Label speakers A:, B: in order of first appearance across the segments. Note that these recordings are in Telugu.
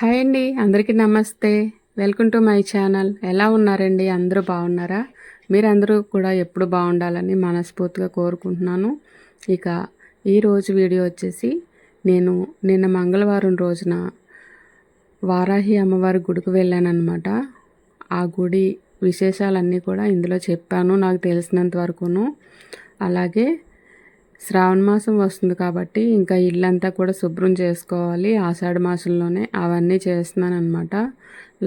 A: హాయ్ అండి అందరికీ నమస్తే. Welcome to my channel. ఎలా ఉన్నారండి? అందరూ బాగున్నారా? మీరందరూ కూడా ఎప్పుడు బాగుండాలని మనస్ఫూర్తిగా కోరుకుంటున్నాను. ఇక ఈరోజు వీడియో వచ్చేసి నేను నిన్న మంగళవారం రోజున వారాహి అమ్మవారి గుడికి వెళ్ళానమాట ఆ గుడి విశేషాలన్నీ కూడా ఇందులో చెప్పాను నాకు తెలిసినంత వరకును. అలాగే శ్రావణ మాసం వస్తుంది కాబట్టి ఇంకా ఇల్లంతా కూడా శుభ్రం చేసుకోవాలి. ఆషాఢ మాసంలోనే అవన్నీ చేస్తున్నాను అనమాట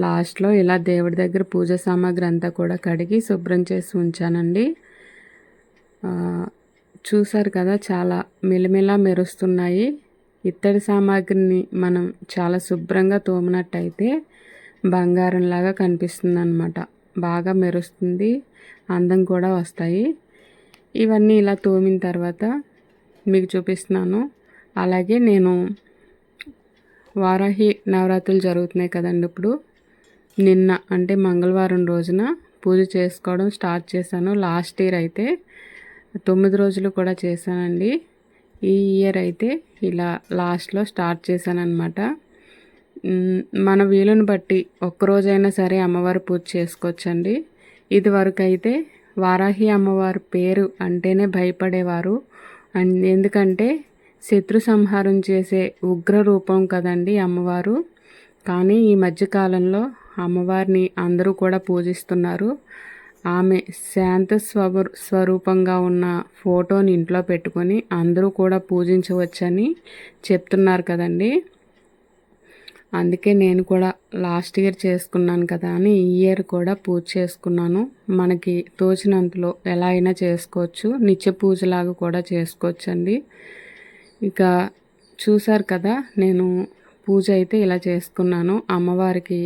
A: లాస్ట్లో ఇలా దేవుడి దగ్గర పూజ సామాగ్రి అంతా కూడా కడిగి శుభ్రం చేసి ఉంచానండి. చూసారు కదా చాలా మిలమిలా మెరుస్తున్నాయి. ఇత్తడి సామాగ్రిని మనం చాలా శుభ్రంగా తోమినట్టయితే బంగారంలాగా కనిపిస్తుంది అనమాట బాగా మెరుస్తుంది. అందం కూడా వస్తాయి. ఇవన్నీ ఇలా తోమిన తర్వాత మీకు చూపిస్తున్నాను. అలాగే నేను వారాహి నవరాత్రులు జరుగుతున్నాయి కదండి ఇప్పుడు. నిన్న అంటే మంగళవారం రోజున పూజ చేసుకోవడం స్టార్ట్ చేశాను. లాస్ట్ ఇయర్ అయితే తొమ్మిది రోజులు కూడా చేశానండి. ఈ ఇయర్ అయితే ఇలా లాస్ట్లో స్టార్ట్ చేశానమాట మన వీలుని బట్టి ఒక్కరోజైనా సరే అమ్మవారి పూజ చేసుకోవచ్చండి. ఇది వరకు అయితే వారాహి అమ్మవారి పేరు అంటేనే భయపడేవారు. అండ్ ఎందుకంటే శత్రు సంహారం చేసే ఉగ్ర రూపం కదండి అమ్మవారు. కానీ ఈ మధ్యకాలంలో అమ్మవారిని అందరూ కూడా పూజిస్తున్నారు. ఆమె శాంత స్వ స్వరూపంగా ఉన్న ఫోటోని ఇంట్లో పెట్టుకొని అందరూ కూడా పూజించవచ్చని చెప్తున్నారు కదండి. అందుకే నేను కూడా లాస్ట్ ఇయర్ చేసుకున్నాను కదా అని ఈ ఇయర్ కూడా పూజ చేసుకున్నాను. మనకి తోచినంతలో ఎలా అయినా చేసుకోవచ్చు. నిత్య పూజలాగా కూడా చేసుకోవచ్చు అండి ఇక చూసారు కదా నేను పూజ అయితే ఇలా చేసుకున్నాను. అమ్మవారికి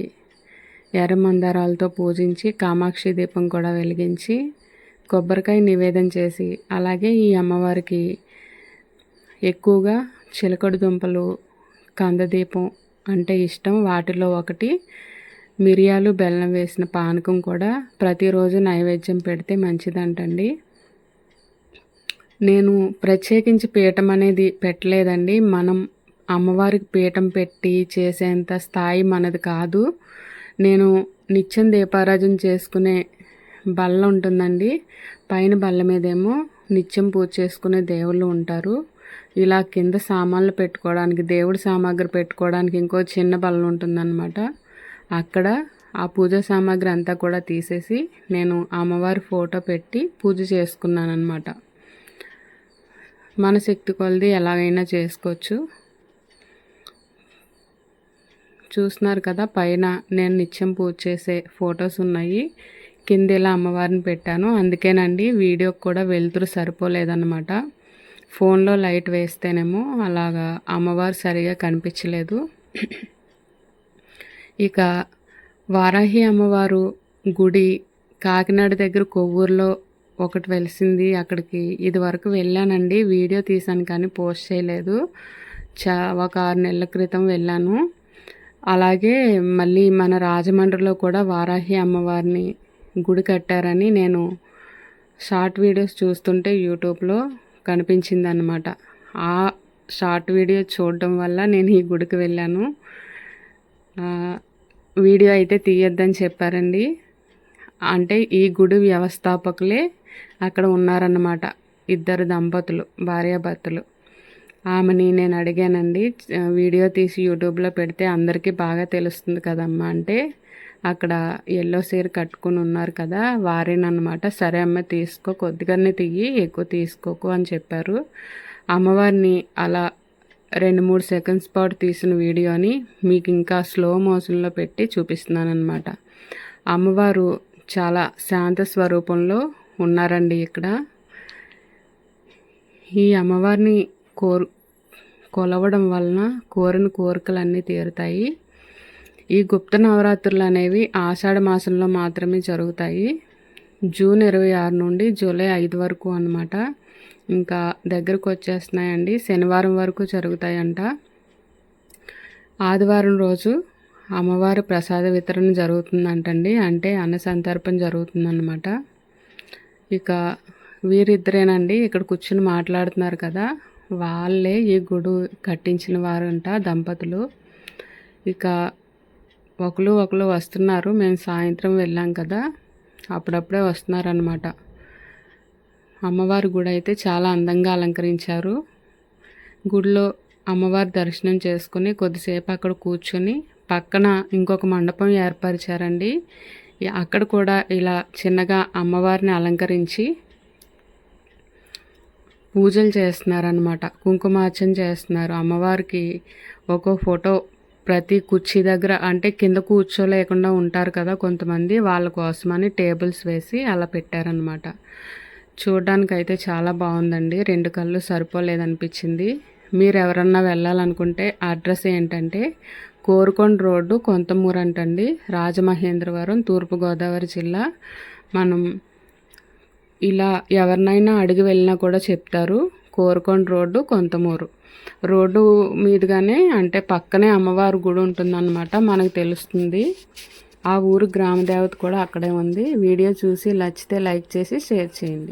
A: ఎర్రమందారాలతో పూజించి కామాక్షి దీపం కూడా వెలిగించి కొబ్బరికాయ నివేదన చేసి అలాగే ఈ అమ్మవారికి ఎక్కువగా చిలకడు దుంపలు కందదీపం అంటే ఇష్టం. వాటిలో ఒకటి మిరియాలు బెల్లం వేసిన పానకం కూడా ప్రతిరోజు నైవేద్యం పెడితే మంచిదంటండి. నేను ప్రత్యేకించి పీఠం అనేది పెట్టలేదండి. మనం అమ్మవారికి పీఠం పెట్టి చేసేంత స్థాయి మనది కాదు. నేను నిత్యం దీపారాజన చేసుకునే బల్ల ఉంటుందండి. పైన బల్ల మీదేమో నిత్యం పూజ చేసుకునే దేవుళ్ళు ఉంటారు. ఇలా కింద సామాన్లు పెట్టుకోవడానికి దేవుడి సామాగ్రి పెట్టుకోవడానికి ఇంకో చిన్న బల్ల ఉంటుందన్నమాట. అక్కడ ఆ పూజ సామాగ్రి అంతా కూడా తీసేసి నేను అమ్మవారి ఫోటో పెట్టి పూజ చేసుకున్నాను అనమాట మన శక్తి కొలది ఎలాగైనా చేసుకోవచ్చు. చూస్తున్నారు కదా పైన నేను నిత్యం పూజ చేసే ఫొటోస్ ఉన్నాయి. కింద ఇలా అమ్మవారిని పెట్టాను. అందుకేనండి వీడియోకి కూడా వెళ్తురు సరిపోలేదన్నమాట. ఫోన్లో లైట్ వేస్తేనేమో అలాగా అమ్మవారు సరిగా కనిపించలేదు. ఇక వారాహి అమ్మవారు గుడి కాకినాడ దగ్గర కొవ్వూరులో ఒకటి వెలిసింది. అక్కడికి ఇది వరకు వెళ్ళానండి. వీడియో తీసాను కానీ పోస్ట్ చేయలేదు. చా ఒక ఆరు నెలల క్రితం వెళ్ళాను. అలాగే మళ్ళీ మన రాజమండ్రిలో కూడా వారాహి అమ్మవారిని గుడి కట్టారని నేను షార్ట్ వీడియోస్ చూస్తుంటే యూట్యూబ్లో కనిపించింది అనమాట ఆ షార్ట్ వీడియో చూడడం వల్ల నేను ఈ గుడికి వెళ్ళాను. వీడియో అయితే తీయొద్దని చెప్పారండి. అంటే ఈ గుడి వ్యవస్థాపకులే అక్కడ ఉన్నారన్నమాట. ఇద్దరు దంపతులు భార్యాభర్తలు. ఆమెని నేను అడిగానండి వీడియో తీసి యూట్యూబ్లో పెడితే అందరికీ బాగా తెలుస్తుంది కదమ్మా అంటే అక్కడ ఎల్లో సీర కట్టుకుని ఉన్నారు కదా వారేనమాట సరే అమ్మ తీసుకో కొద్దిగానే తీయి ఎక్కువ తీసుకోకు అని చెప్పారు. అమ్మవారిని అలా రెండు మూడు సెకండ్స్ పాటు తీసిన వీడియోని మీకు ఇంకా స్లో మోషన్లో పెట్టి చూపిస్తున్నాను అనమాట అమ్మవారు చాలా శాంత స్వరూపంలో ఉన్నారండి ఇక్కడ. ఈ అమ్మవారిని కోరు కొలవడం వలన కోరిన కోరికలన్నీ తీరుతాయి. ఈ గుప్త నవరాత్రులు అనేవి ఆషాఢ మాసంలో మాత్రమే జరుగుతాయి. జూన్ ఇరవై ఆరు నుండి జూలై ఐదు వరకు అనమాట ఇంకా దగ్గరకు వచ్చేస్తున్నాయండి. శనివారం వరకు జరుగుతాయంట. ఆదివారం రోజు అమ్మవారి ప్రసాద వితరణ జరుగుతుందంటండి. అంటే అన్న సంతర్పణ జరుగుతుందన్నమాట. ఇక వీరిద్దరేనండి ఇక్కడ కూర్చుని మాట్లాడుతున్నారు కదా. వాళ్ళే ఈ గుడి కట్టించిన వారంట దంపతులు. ఇక ఒకరు ఒకరు వస్తున్నారు. మేము సాయంత్రం వెళ్ళాం కదా. అప్పుడప్పుడే వస్తున్నారనమాట అమ్మవారి గుడి అయితే చాలా అందంగా అలంకరించారు. గుడిలో అమ్మవారి దర్శనం చేసుకుని కొద్దిసేపు అక్కడ కూర్చొని పక్కన ఇంకొక మండపం ఏర్పరిచారండి. అక్కడ కూడా ఇలా చిన్నగా అమ్మవారిని అలంకరించి పూజలు చేస్తున్నారనమాట కుంకుమార్చన చేస్తున్నారు. అమ్మవారికి ఒక్కో ఫోటో ప్రతి కుర్చీ దగ్గర అంటే కింద కూర్చోలేకుండా ఉంటారు కదా కొంతమంది. వాళ్ళ కోసమని టేబుల్స్ వేసి అలా పెట్టారనమాట చూడడానికైతే అయితే చాలా బాగుందండి. రెండు కళ్ళు సరిపోలేదనిపించింది. మీరు ఎవరన్నా వెళ్ళాలనుకుంటే అడ్రస్ ఏంటంటే కోరుకొండ రోడ్డు కొంతమూరు అంటండి రాజమహేంద్రవరం తూర్పుగోదావరి జిల్లా. మనం ఇలా ఎవరినైనా అడిగి వెళ్ళినా కూడా చెప్తారు. కోరుకొండ రోడ్డు కొంతమూరు రోడ్డు మీదుగానే అంటే పక్కనే అమ్మవారి గుడి ఉంటుందన్నమాట మనకు తెలుస్తుంది. ఆ ఊరు గ్రామదేవత కూడా అక్కడే ఉంది. వీడియో చూసి నచ్చితే లైక్ చేసి షేర్ చేయండి.